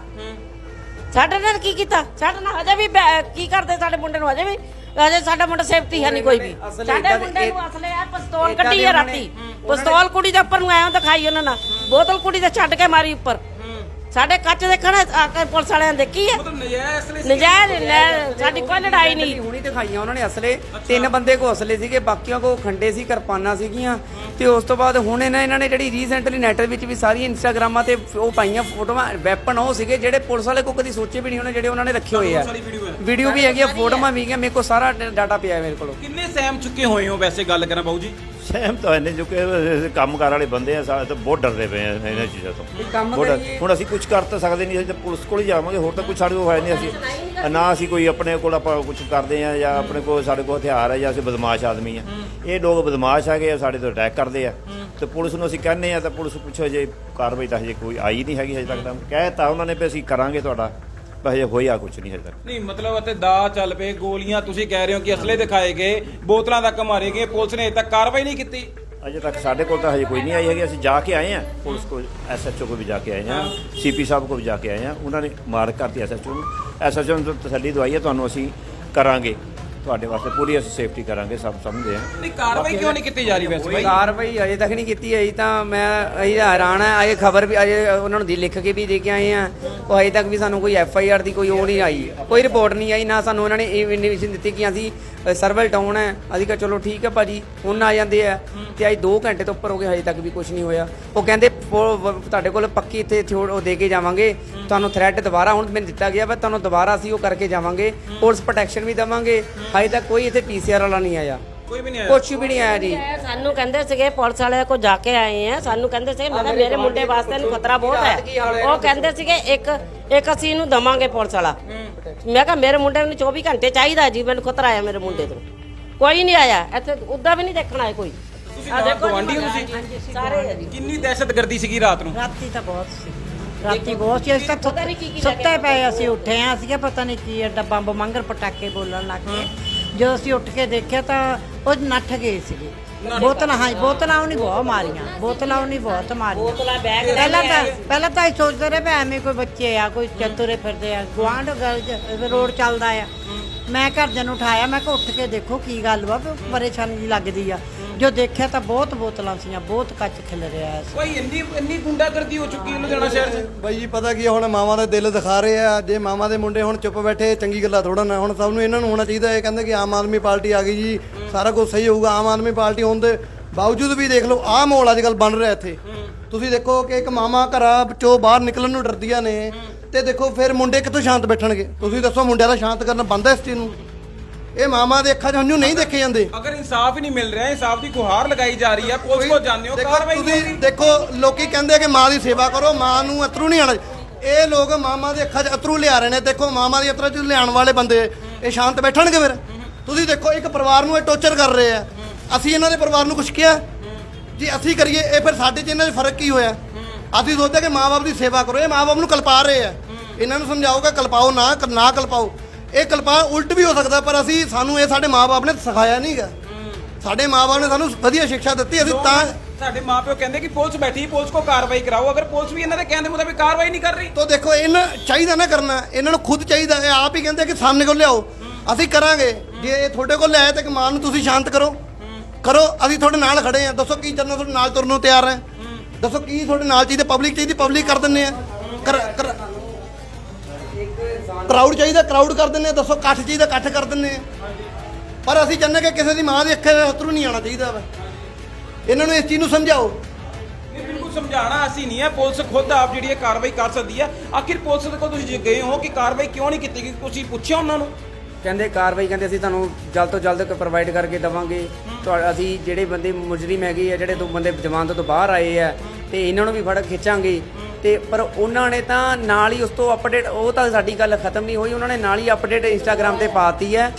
ਸਾਡੇ ਨਾਲ ਕੀ ਕੀਤਾ? ਸਾਡੇ ਨਾਲ ਹਜੇ ਵੀ ਬੈ- ਕੀ ਕਰਦੇ ਸਾਡੇ ਮੁੰਡੇ ਨੂੰ? ਹਜੇ ਵੀ ਹਜੇ ਸਾਡਾ ਮੁੰਡਾ ਸੇਫਟੀ ਹੈ ਨਹੀਂ ਕੋਈ ਵੀ। ਅਸਲੇ ਸਾਡੇ ਏਦਾਂ ਦੇ- ਮੁੰਡੇ ਨੂੰ ਅਸਲੇ ਆ ਪਿਸਤੌਲ ਏਦਾਂ ਕੱਢੀ ਦੇ ਹੈ ਉਹਨਾਂ ਨੇ- ਰਾਤੀ। ਪਿਸਤੌਲ ਕੁੜੀ ਦੇ ਉੱਪਰ ਨੂੰ ਐਂ ਦਿਖਾਈ ਉਹਨਾਂ ਨੇ ਬੋਤਲ ਕੁੜੀ ਦੇ ਛੱਡ ਕੇ ਮਾਰੀ ਉੱਪਰ। ਸਾਡੇ ਕੱਚ ਦੇਖਣ ਆ ਕੇ ਪੁਲਿਸ ਵਾਲਿਆਂ ਨੇ ਦੇਖੀ ਹੈ ਮਤਲਬ ਨਜਾਇਜ਼ ਅਸਲੇ ਸੀ। ਨਜਾਇਜ਼ ਲੈ- ਸਾਡੀ ਕੋਈ ਲੜਾਈ ਨਹੀਂ। ਹੁਣੀ ਦਿਖਾਈਆਂ ਉਹਨਾਂ ਨੇ ਅਸਲੇ। ਤਿੰਨ ਬੰਦੇ ਕੋ ਅਸਲੇ ਸੀਗੇ ਬਾਕੀਆਂ ਕੋ ਖੰਡੇ ਸੀ ਕਿਰਪਾਨਾਂ ਸੀਗੀਆਂ। ਤੇ ਉਸ ਤੋਂ ਬਾਅਦ ਹੁਣ ਇਹਨਾਂ ਇਹਨਾਂ ਨੇ ਜਿਹੜੀ ਰੀਸੈਂਟਲੀ ਨੈਟ ਵਿੱਚ ਵੀ ਸਾਰੀਆਂ ਇੰਸਟਾਗ੍ਰਾਮਾਂ ਤੇ ਉਹ ਪਾਈਆਂ ਫੋਟੋਆਂ ਵੈਪਨ ਉਹ ਸੀਗੇ ਜਿਹੜੇ ਪੁਲਿਸ ਵਾਲੇ ਕੋ ਕਦੀ ਸੋਚੇ ਵੀ ਨਹੀਂ ਉਹਨੇ ਜਿਹੜੇ ਉਹਨਾਂ ਨੇ ਰੱਖੇ ਹੋਏ ਆ। ਸਾਰੀ ਵੀਡੀਓ ਵੀ ਹੈਗੀ ਆ ਫੋਟੋਆਂ ਵੀ ਹੈਗੀਆਂ ਮੇਰੇ ਕੋਲ ਸਾਰਾ ਡਾਟਾ ਪਿਆ ਹੈ ਮੇਰੇ ਕੋਲ। ਕਿੰਨੇ ਸਹਿਮ ਚੁੱਕੇ ਹੋਏ ਹੋ ਵੈਸੇ ਗੱਲ ਕਰਾਂ ਬਾਊ ਜੀ? ਸਹਿਮ ਤਾਂ ਇੰਨੇ ਜੋ ਕਿ ਕੰਮਕਾਰ ਵਾਲੇ ਬੰਦੇ ਆ ਸਾਰੇ ਤਾਂ ਬਹੁਤ ਡਰਦੇ ਪਏ ਆ ਇਹਨਾਂ ਚੀਜ਼ਾਂ ਤੋਂ। ਕੰਮ ਬਹੁਤ ਡਰ-। ਹੁਣ ਅਸੀਂ ਕੁਝ ਕਰ ਤਾਂ ਸਕਦੇ ਨਹੀਂ ਅਸੀਂ ਤਾਂ ਪੁਲਿਸ ਕੋਲ ਹੀ ਜਾਵਾਂਗੇ ਹੋਰ ਤਾਂ ਕੁਝ ਸਾਡੇ ਕੋਲ ਹੈ ਨਹੀਂ ਅਸੀਂ। ਨਾ ਅਸੀਂ ਕੋਈ ਆਪਣੇ ਕੋਲ ਆਪਾਂ ਕੁਝ ਕਰਦੇ ਆ ਜਾਂ ਆਪਣੇ ਕੋਲ ਸਾਡੇ ਕੋਲ ਹਥਿਆਰ ਹੈ ਜਾਂ ਅਸੀਂ ਬਦਮਾਸ਼ ਆਦਮੀ ਆ। ਇਹ ਲੋਕ ਬਦਮਾਸ਼ ਹੈਗੇ ਆ ਸਾਡੇ ਤੋਂ ਅਟੈਕ ਕਰਦੇ ਆ। ਤੇ ਪੁਲਿਸ ਨੂੰ ਅਸੀਂ ਕਹਿੰਦੇ ਆ ਤਾਂ ਪੁਲਿਸ ਪੁੱਛੋ ਜੇ ਕਾਰਵਾਈ ਤਾਂ ਹਜੇ ਕੋਈ ਆਈ ਨਹੀਂ ਹੈਗੀ ਹਜੇ ਤੱਕ ਤਾਂ। ਕਹਿ ਤਾਂ ਉਹਨਾਂ ਨੇ ਵੀ ਅਸੀਂ ਕਰਾਂਗੇ ਤੁਹਾਡਾ। ਪਰ ਹਜੇ ਹੋਇਆ ਕੁਝ ਨਹੀਂ ਹਜੇ ਤੱਕ। ਨਹੀਂ ਮਤਲਬ ਅਤੇ ਦਾ ਚੱਲ ਪਏ ਗੋਲੀਆਂ ਤੁਸੀਂ ਕਹਿ ਰਹੇ ਹੋ ਕਿ ਅਸਲੇ ਦਿਖਾਏ ਗਏ ਬੋਤਲਾਂ ਤੱਕ ਮਾਰੇ ਗਏ ਪੁਲਿਸ ਨੇ ਅਜੇ ਤੱਕ ਕਾਰਵਾਈ ਨਹੀਂ ਕੀਤੀ। ਅਜੇ ਤੱਕ ਸਾਡੇ ਕੋਲ ਤਾਂ ਹਜੇ ਕੋਈ ਨਹੀਂ ਆਈ ਹੈਗੀ ਅਸੀਂ ਜਾ ਕੇ ਆਏ ਆ ਪੁਲਿਸ ਕੋਲ ਐਸਐਚਓ ਕੋਲ ਵੀ ਜਾ ਕੇ ਆਏ ਆ ਸੀਪੀ ਸਾਹਿਬ ਕੋਲ ਵੀ ਜਾ ਕੇ ਆਏ ਆ ਉਹਨਾਂ ਨੇ ਮਾਰਕ ਕਰਤੀ ਐਸਐਚਓ ਨੂੰ। ਐਸਐਚਓ ਨੂੰ ਤਸੱਲੀ ਦਵਾਈ ਹੈ ਤੁਹਾਨੂੰ ਅਸੀਂ ਕਰਾਂਗੇ। ਤੁਹਾਡੇ ਵਾਸਤੇ ਪੂਰੀ ਅਸੀਂ ਸੇਫਟੀ ਕਰਾਂਗੇ ਸਭ ਸਮਝਦੇ ਆ। ਨਹੀਂ ਕਾਰਵਾਈ ਕਿਉਂ ਨਹੀਂ ਕੀਤੀ ਜਾ ਰਹੀ ਵੈਸੇ ਬਾਈ? ਕਾਰਵਾਈ ਅਜੇ ਤੱਕ ਨਹੀਂ ਕੀਤੀ ਅਜੇ ਤਾਂ ਮੈਂ ਅਜੇ ਹੈਰਾਨ ਆ ਅਜੇ ਖਬਰ ਵੀ ਅਜੇ ਉਹਨਾਂ ਨੂੰ ਦੀ ਲਿਖ ਕੇ ਵੀ ਦੇ ਕੇ ਆਏ ਆ ਉਹ ਅਜੇ ਤੱਕ ਵੀ ਸਾਨੂੰ ਕੋਈ ਐਫ ਆਈ ਆਰ ਦੀ ਕੋਈ ਉਹ ਨਹੀਂ ਆਈ ਕੋਈ ਰਿਪੋਰਟ ਨਹੀਂ ਆਈ ਨਾ ਸਾਨੂੰ ਉਹਨਾਂ ਨੇ ਇਹ ਇੰਡੀਕੇਸ਼ਨ ਦਿੱਤੀ ਕਿ ਅਸੀਂ ਸਰਵਲ ਟਾਊਨ ਹੈ। ਅਸੀਂ ਕਿਹਾ ਚਲੋ ਠੀਕ ਹੈ ਭਾਜੀ ਹੁਣ ਆ ਜਾਂਦੇ ਆ ਤੇ ਅੱਜ 2 ਘੰਟੇ ਤੋਂ ਉੱਪਰ ਹੋ ਗਏ ਹਜੇ ਤੱਕ ਵੀ ਕੁਝ ਨਹੀਂ ਹੋਇਆ। ਉਹ ਕਹਿੰਦੇ ਤੁਹਾਡੇ ਕੋਲ ਪੱਕੀ ਇੱਥੇ ਉਹ ਦੇ ਕੇ ਜਾਵਾਂਗੇ। ਤੁਹਾਨੂੰ ਥ੍ਰੈਟ ਦੁਬਾਰਾ ਹੁਣ ਮੈਨੂੰ ਦਿੱਤਾ ਗਿਆ ਵਾ ਤੁਹਾਨੂੰ ਦੁਬਾਰਾ ਅਸੀਂ ਉਹ ਕਰਕੇ ਜਾਵਾਂਗੇ। ਪੁਲਿਸ ਪ੍ਰੋਟੈਕਸ਼ਨ ਵੀ ਦੇਵਾਂਗੇ। ਹਜੇ ਤੱਕ ਕੋਈ ਇੱਥੇ ਪੀਸੀਆਰ ਵਾਲਾ ਨਹੀਂ ਆਇਆ। ਕੋਈ ਵੀ ਨਹੀਂ ਆਇਆ। ਕੁਝ ਵੀ ਨਹੀਂ ਆਇਆ ਜੀ। ਸਾਨੂੰ ਕਹਿੰਦੇ ਸੀਗੇ ਪੁਲਿਸ ਵਾਲੇ ਕੋ ਜਾ ਕੇ ਆਏ ਆ। ਸਾਨੂੰ ਕਹਿੰਦੇ ਸੀਗੇ ਮੈਂ ਕਿਹਾ ਮੇਰੇ ਮੁੰਡੇ ਵਾਸਤੇ ਨੂੰ ਖਤਰਾ ਬਹੁਤ ਹੈ। ਉਹ ਕਹਿੰਦੇ ਸੀਗੇ ਇੱਕ ਇੱਕ ਅਸੀਂ ਇਹਨੂੰ ਦਵਾਂਗੇ ਪੁਲਿਸ ਵਾਲਾ। ਮੈਂ ਕਿਹਾ ਮੇਰੇ ਮੁੰਡੇ ਨੂੰ 24 ਘੰਟੇ ਚਾਹੀਦਾ ਜੀ ਮੈਨੂੰ ਖਤਰਾ ਆਇਆ ਮੇਰੇ ਮੁੰਡੇ ਤੋਂ। ਕੋਈ ਨਹੀਂ ਆਇਆ। ਇੱਥੇ ਉੱਦਾਂ ਵੀ ਨਹੀਂ ਦੇਖਣ ਆਏ ਕੋਈ। ਤੁਸੀਂ ਦੇਖੋ ਹੋ ਸਾਰੇ ਕਿੰਨੀ ਦਹਿਸ਼ਤਗਰਦੀ ਸੀਗੀ ਰਾਤ ਨੂੰ? ਰਾਤੀ ਤਾਂ ਬਹੁਤ ਸੀ। ਰਾਤੀ ਬਹੁਤ ਸੀ ਅਸੀਂ ਤਾਂ ਪਤਾ ਨਹੀਂ ਕੀ ਕੀ ਲੈ ਕੇ ਸੁੱਤੇ ਪਏ ਅਸੀਂ ਉੱਠੇ ਆ ਅਸੀਂ ਪਤਾ ਨਹੀਂ ਕੀ ਐਡਾ ਬੰਬ ਮੰਗਰ ਪਟਾਕੇ ਬੋਲਣ ਲੱਗ ਗਏ। ਜਦੋਂ ਅਸੀਂ ਉੱਠ ਕੇ ਦੇਖਿਆ ਤਾਂ ਉਹ ਨੱਠ ਗਏ ਸੀਗੇ। ਬੋਤਲਾਂ ਹਾਂ ਬੋਤਲਾਂ ਉਹਨੇ ਬਹੁਤ ਮਾਰੀਆਂ ਬੋਤਲਾਂ ਉਹਨੇ ਬਹੁਤ ਮਾਰੀਆਂ। ਬੋਤਲਾਂ ਬੈਗ ਪਹਿਲਾਂ ਤਾਂ ਪਹਿਲਾਂ ਤਾਂ ਅਸੀਂ ਸੋਚਦੇ ਰਹੇ ਵੀ ਐਵੇਂ ਕੋਈ ਬੱਚੇ ਆ ਕੋਈ ਚਤੁਰੇ ਫਿਰਦੇ ਆ ਗੁਆਂਢ ਰੋਡ ਚੱਲਦਾ ਆ। ਮੈਂ ਘਰਦਿਆਂ ਨੂੰ ਉਠਾਇਆ ਮੈਂ ਕਿਹਾ ਉੱਠ ਕੇ ਦੇਖੋ ਕੀ ਗੱਲ ਵਾ ਵੀ ਪਰੇਸ਼ਾਨੀ ਜਿਹੀ ਲੱਗਦੀ ਆ। ਜੋ ਦੇਖਿਆ ਤਾਂ ਬਹੁਤ ਬੋਤਲਾਂ ਸੀਆਂ ਬਹੁਤ ਕੱਚ ਖਿਲ ਰਿਹਾ ਸੀ ਕੋਈ ਇੰਨੀ ਇੰਨੀ ਗੁੰਡਾਗਰਦੀ ਹੋ ਚੁੱਕੀ ਹੈ ਲੁਧਿਆਣਾ ਸ਼ਹਿਰ 'ਚ। ਬਾਈ ਜੀ ਪਤਾ ਕੀ ਆ, ਹੁਣ ਮਾਵਾਂ ਦੇ ਦਿਲ ਦਿਖਾ ਰਹੇ ਆ ਜੇ ਮਾਵਾਂ ਦੇ ਮੁੰਡੇ ਹੁਣ ਚੁੱਪ ਬੈਠੇ ਚੰਗੀ ਗੱਲਾਂ ਥੋੜਾ ਨਾ ਹੁਣ ਸਭ ਨੂੰ ਇਹਨਾਂ ਨੂੰ ਹੋਣਾ ਚਾਹੀਦਾ ਇਹ ਕਹਿੰਦੇ ਕਿ ਆਮ ਆਦਮੀ ਪਾਰਟੀ ਆ ਗਈ ਜੀ ਸਾਰਾ ਕੁਝ ਸਹੀ ਹੋਊਗਾ ਆਮ ਆਦਮੀ ਪਾਰਟੀ ਹੋਣ ਦੇ ਬਾਵਜੂਦ ਵੀ ਦੇਖ ਲਓ ਆਹ ਮਾਹੌਲ ਅੱਜ ਕੱਲ ਬਣ ਰਿਹਾ ਇੱਥੇ। ਤੁਸੀਂ ਦੇਖੋ ਕਿ ਇੱਕ ਮਾਮਾ ਘਰਾਂ ਵਿੱਚੋਂ ਬਾਹਰ ਨਿਕਲਣ ਨੂੰ ਡਰਦੀਆਂ ਨੇ ਤੇ ਦੇਖੋ ਫਿਰ ਮੁੰਡੇ ਕਿੱਥੋਂ ਸ਼ਾਂਤ ਬੈਠਣਗੇ? ਤੁਸੀਂ ਦੱਸੋ ਮੁੰਡਿਆਂ ਦਾ ਸ਼ਾਂਤ ਕਰਨਾ ਬੰਦ ਹੈ ਇਸ ਚੀਜ਼ ਨੂੰ? ਇਹ ਮਾਮਾ ਦੇ ਅੱਖਾਂ 'ਚ ਹੰਝੂ ਨਹੀਂ ਦੇਖੇ ਜਾਂਦੇ। ਅਗਰ ਇਨਸਾਫ ਹੀ ਨਹੀਂ ਮਿਲ ਰਿਹਾ ਇਨਸਾਫ ਦੀ ਗੁਹਾਰ ਲਗਾਈ ਜਾ ਰਹੀ ਹੈ ਪੁਲਿਸ ਕੋ ਜਾਂਦੇ ਹੋ ਦੇਖੋ ਕਾਰਵਾਈ ਨਹੀਂ ਤੁਸੀਂ ਹੁੰਦੀ ਦੇਖੋ ਲੋਕੀ ਕਹਿੰਦੇ ਕਿ ਮਾਂ ਦੀ ਸੇਵਾ ਕਰੋ ਮਾਂ ਨੂੰ ਅਤਰੂ ਨਹੀਂ ਆਣਾ ਇਹ ਲੋਕ ਮਾਮਾ ਦੇ ਅੱਖਾਂ 'ਚ ਅਤਰੂ ਲਿਆ ਰਹੇ ਨੇ। ਦੇਖੋ ਮਾਮਾ ਦੀ ਅਤਰੂ 'ਚ ਲਿਆਉਣ ਵਾਲੇ ਬੰਦੇ ਇਹ ਸ਼ਾਂਤ ਬੈਠਣਗੇ ਫਿਰ? ਤੁਸੀਂ ਦੇਖੋ ਇੱਕ ਪਰਿਵਾਰ ਨੂੰ ਇਹ ਟੌਰਚਰ ਕਰ ਰਹੇ ਆ। ਅਸੀਂ ਇਹਨਾਂ ਦੇ ਪਰਿਵਾਰ ਨੂੰ ਕੁਝ ਕਿਹਾ? ਜੀ ਅਸੀਂ ਕਰੀਏ ਇਹ ਫਿਰ ਸਾਡੇ 'ਚ ਇਹਨਾਂ 'ਚ ਫ਼ਰਕ ਕੀ ਹੋਇਆ? ਅਸੀਂ ਸੋਚਦੇ ਕਿ ਮਾਂ-ਬਾਪ ਦੀ ਸੇਵਾ ਕਰੋ ਇਹ ਮਾਂ-ਬਾਪ ਨੂੰ ਕਲਪਾ ਰਹੇ ਆ। ਇਹਨਾਂ ਨੂੰ ਸਮਝਾਓਗਾ ਕਲਪਾਓ ਨਾ ਨਾ ਕਲਪਾਓ। ਇਹ ਕਲਪਾ ਉਲਟ ਵੀ ਹੋ ਸਕਦਾ ਪਰ ਅਸੀਂ ਸਾਨੂੰ ਇਹ ਸਾਡੇ ਮਾਂ-ਬਾਪ ਨੇ ਸਿਖਾਇਆ ਨਹੀਂਗਾ। ਸਾਡੇ ਮਾਂ-ਬਾਪ ਨੇ ਸਾਨੂੰ ਵਧੀਆ ਸਿੱਖਿਆ ਦਿੱਤੀ ਅਸੀਂ ਤਾਂ ਸਾਡੇ ਮਾਪਿਓ ਕਹਿੰਦੇ ਕਿ ਪੁਲਿਸ ਬੈਠੀ ਪੁਲਿਸ ਕੋ ਕਾਰਵਾਈ ਕਰਾਓ ਅਗਰ ਪੁਲਿਸ ਵੀ ਇਹਨਾਂ ਦੇ ਕਹਿਣ ਦੇ ਮੁਤਾਬਿਕ ਕਾਰਵਾਈ ਨਹੀਂ ਕਰ ਰਹੀ। ਤੋ ਦੇਖੋ ਇਹਨਾਂ ਚਾਹੀਦਾ ਨਾ ਕਰਨਾ ਇਹਨਾਂ ਨੂੰ ਖੁਦ ਚਾਹੀਦਾ ਇਹ ਆਪ ਹੀ ਕਹਿੰਦੇ ਕਿ ਸਾਹਮਣੇ ਕੋਲ ਲਿਆਓ। ਅਸੀਂ ਕਰਾਂਗੇ ਜੇ ਇਹ ਤੁਹਾਡੇ ਕੋਲ ਲਿਆਏ ਤੇ ਕਮਾਨ ਨੂੰ ਤੁਸੀਂ ਸ਼ਾਂਤ ਕਰੋ। ਕਰੋ ਅਸੀਂ ਤੁਹਾਡੇ ਨਾਲ ਖੜੇ ਆ ਦੱਸੋ ਕੀ ਚੱਲਣਾ ਤੁਹਾਡੇ ਨਾਲ ਤੁਰਨ ਨੂੰ ਤਿਆਰ ਹੈ। ਦੱਸੋ ਕੀ ਤੁਹਾਡੇ ਨਾਲ ਚਾਹੀਦਾ ਪਬਲਿਕ ਚਾਹੀਦੀ ਪਬਲਿਕ ਕਰ ਦਿੰਨੇ ਆ। ਕਰਾਊਡ ਚਾਹੀਦਾ ਕਰਾਊਡ ਕਰ ਦਿੰਨੇ ਆ ਦੱਸੋ ਇਕੱਠ ਚਾਹੀਦਾ ਇਕੱਠ ਕਰ ਦਿੰਨੇ ਆ। ਪਰ ਅਸੀਂ ਚਾਹੁੰਦੇ ਕਿ ਕਿਸੇ ਦੀ ਮਾਂ ਦੇ ਅੱਖਾਂ ਦੇ ਹੱਥੋਂ ਨਹੀਂ ਆਉਣਾ ਚਾਹੀਦਾ ਵਾ। ਇਹਨਾਂ ਨੂੰ ਇਸ ਚੀਜ਼ ਨੂੰ ਸਮਝਾਓ। ਨੂੰ ਸਮਝਾਉਣਾ ਅਸੀਂ ਨਹੀਂ ਹੈ। ਪੁਲਿਸ ਖੁਦ ਆਪ ਜਿਹੜੀ ਹੈ ਕਾਰਵਾਈ ਕਰ ਸਕਦੀ ਹੈ। ਆਖਿਰ ਪੁਲਿਸ ਦੇ ਕੋਲ ਤੁਸੀਂ ਜੇ ਗਏ ਹੋ ਕਿ ਕਾਰਵਾਈ ਕਿਉਂ ਨਹੀਂ ਕੀਤੀ ਗਈ? ਤੁਸੀਂ ਪੁੱਛਿਆ ਉਹਨਾਂ ਨੂੰ? ਕਹਿੰਦੇ ਕਾਰਵਾਈ ਕਹਿੰਦੇ ਅਸੀਂ ਤੁਹਾਨੂੰ ਜਲਦ ਤੋਂ ਜਲਦ ਪ੍ਰੋਵਾਈਡ ਕਰਕੇ ਦਵਾਂਗੇ। ਤੁਹਾ- ਅਸੀਂ ਜਿਹੜੇ ਬੰਦੇ ਮੁਜਰਮ ਹੈਗੇ ਆ ਜਿਹੜੇ ਦੋ ਬੰਦੇ ਜ਼ਮਾਨਤ ਤੋਂ ਬਾਹਰ ਆਏ ਆ ਤੇ ਇਹਨਾਂ ਨੂੰ ਵੀ ਫੜ ਖਿੱਚਾਂਗੇ। ਤੇ ਪਰ ਉਹਨਾਂ ਨੇ ਤਾਂ ਨਾਲ ਹੀ ਉਸ ਤੋਂ ਅਪਡੇਟ ਉਹ ਤਾਂ ਸਾਡੀ ਗੱਲ ਖਤਮ ਨਹੀਂ ਹੋਈ, ਉਹਨਾਂ ਨੇ ਨਾਲ ਹੀ ਅਪਡੇਟ ਇੰਸਟਾਗ੍ਰam ਤੇ ਪਾਤੀ ਹੈ।